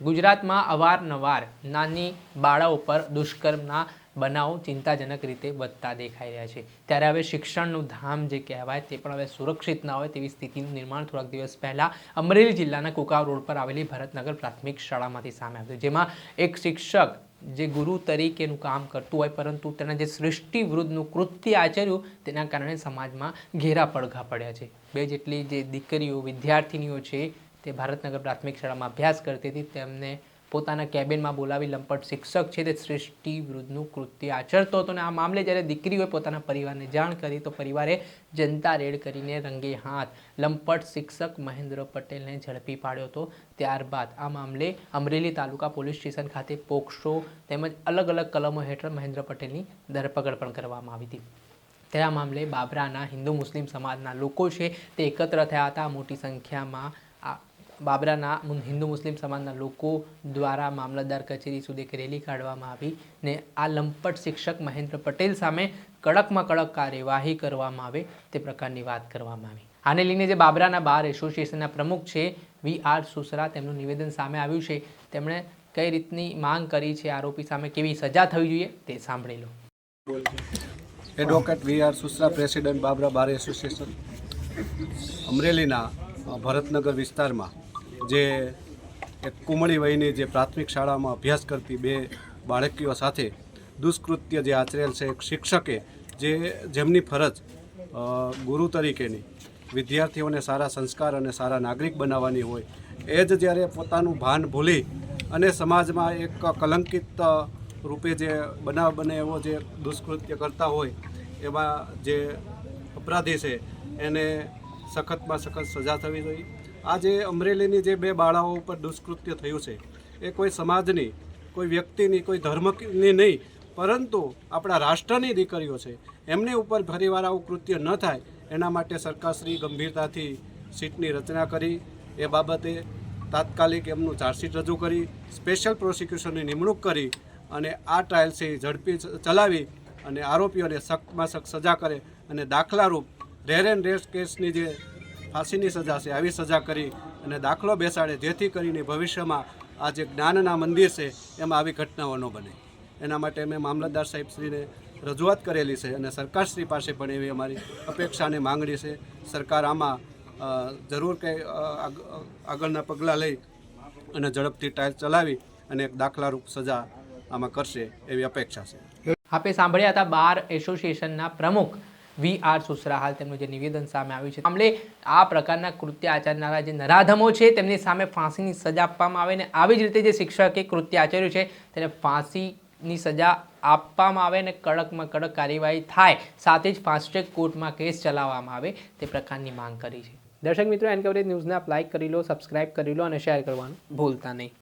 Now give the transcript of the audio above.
ગુજરાતમાં અવારનવાર નાની બાળાઓ પર દુષ્કર્મના બનાવો ચિંતાજનક રીતે વધતા દેખાઈ રહ્યા છે. ત્યારે હવે શિક્ષણનું ધામ જે કહેવાય તે પણ હવે સુરક્ષિત ના હોય તેવી સ્થિતિનું નિર્માણ થોડાક દિવસ પહેલાં અમરેલી જિલ્લાના કુકાવ રોડ પર આવેલી ભરતનગર પ્રાથમિક શાળામાંથી સામે આવ્યું જેમાં એક શિક્ષક જે ગુરુ તરીકેનું કામ કરતું હોય પરંતુ તેના જે સૃષ્ટિવૃદ્ધનું કૃત્ય આચર્યું તેના કારણે સમાજમાં ઘેરા પડઘા પડ્યા છે. બે જેટલી જે દીકરીઓ, વિદ્યાર્થીનીઓ છે તે ભારતનગર પ્રાથમિક શાળામાં અભ્યાસ કરતી હતી. તેમને પોતાના કેબિનમાં બોલાવી લંપટ શિક્ષક છે તે સૃષ્ટિ વિરુદ્ધનું કૃત્ય આચરતો હતો અને આ મામલે જ્યારે દીકરીઓએ પોતાના પરિવારને જાણ કરી તો પરિવારે જનતા રેડ કરીને રંગે હાથ લંપટ શિક્ષક મહેન્દ્ર પટેલને ઝડપી પાડ્યો હતો. ત્યારબાદ આ મામલે અમરેલી તાલુકા પોલીસ સ્ટેશન ખાતે પોક્સો તેમજ અલગ અલગ કલમો હેઠળ મહેન્દ્ર પટેલની ધરપકડ પણ કરવામાં આવી હતી. ત્યારે આ મામલે બાબરાના હિન્દુ મુસ્લિમ સમાજના લોકો છે તે એકત્ર થયા હતા. મોટી સંખ્યામાં બાબરાના હિન્દુ મુસ્લિમ સમાજના લોકો દ્વારા મામલતદાર કચેરી સુધી એક રેલી કાઢવામાં આવી ને આ લંપટ શિક્ષક મહેન્દ્ર પટેલ સામે કડકમાં કડક કાર્યવાહી કરવામાં આવે તે પ્રકારની વાત કરવામાં આવી. આને લઈને જે બાબરાના બાર એસોસિએશનના પ્રમુખ છે વી આર સુસરા તેમનું નિવેદન સામે આવ્યું છે. તેમણે કઈ રીતની માંગ કરી છે, આરોપી સામે કેવી સજા થવી જોઈએ તે સાંભળી લો. Advocate V R Susra, president Babra bar association અમરેલીના ભરતનગર વિસ્તારમાં જે એક કુમળી વયની જે પ્રાથમિક શાળામાં અભ્યાસ કરતી બે બાળકીઓ સાથે દુષ્કૃત્ય જે આચરેલ છે, એક શિક્ષકે જે જેમની ફરજ ગુરુ તરીકેની વિદ્યાર્થીઓને સારા સંસ્કાર અને સારા નાગરિક બનાવવાની હોય, એ જ જ્યારે પોતાનું ભાન ભૂલી અને સમાજમાં એક કલંકિત રૂપે જે બનાવ બને એવો જે દુષ્કૃત્ય કરતા હોય એમાં જે અપરાધી છે, એને સખતમાં સખત સજા થવી જોઈએ. આ જે અમરેલીની જે બે બાળાઓ ઉપર દુષ્કૃત્ય થયું છે, એ કોઈ સમાજની, કોઈ વ્યક્તિની, કોઈ ધર્મની નહીં, પરંતુ આપણા રાષ્ટ્રની દીકરીઓ છે, એમની ઉપર ફરીવાર આવું કૃત્ય ન થાય, એના માટે સરકારશ્રી ગંભીરતાથી સીટની રચના કરી, એ બાબતે તાત્કાલિક એમનું ચાર્જશીટ રજૂ કરી, સ્પેશિયલ પ્રોસિક્યુશનની નિમણૂક કરી અને આ ટ્રાયલ છે ઝડપી ચલાવી અને આરોપીઓને સખ્તમાં સખ્ત સજા કરે અને દાખલારૂપ રેર એન્ડ રેસ કેસની જે ફાંસીની સજા છે, આવી સજા કરી અને દાખલો બેસાડે, જેથી કરીને ભવિષ્યમાં આ જે જ્ઞાનના મંદિર છે, એમાં આવી ઘટનાઓ ન બને. એના માટે મેં મામલતદાર સાહેબશ્રીને રજૂઆત કરેલી છે અને સરકારશ્રી પાસે પણ એવી અમારી અપેક્ષા અને માંગણી છે. સરકાર આમાં જરૂર કંઈ આગ- આગળના પગલાં લઈ અને ઝડપથી ટ્રાયલ ચલાવી અને એક દાખલારૂપ સજા આમાં કરશે એવી અપેક્ષા છે. આપે સાંભળ્યા હતા બાર એસોસિએશનના પ્રમુખ વી આર સુસરા હાલ તેમનું જે નિવેદન સામે આવ્યું છે. મામલે આ પ્રકારના કૃત્ય આચરનારા જે નરાધમો છે તેમની સામે ફાંસીની સજા આપવામાં આવે ને આવી જ રીતે જે શિક્ષકે કૃત્ય આચર્યું છે તેને ફાંસીની સજા આપવામાં આવે અને કડકમાં કડક કાર્યવાહી થાય સાથે જ ફાસ્ટ ટ્રેક કોર્ટમાં કેસ ચલાવવામાં આવે તે પ્રકારની માંગ કરી છે. દર્શક મિત્રો એન કવરેજ ન્યૂઝને આપ લાઇક કરી લો સબસ્ક્રાઇબ કરી લો અને શેર કરવાનું ભૂલતા નહીં.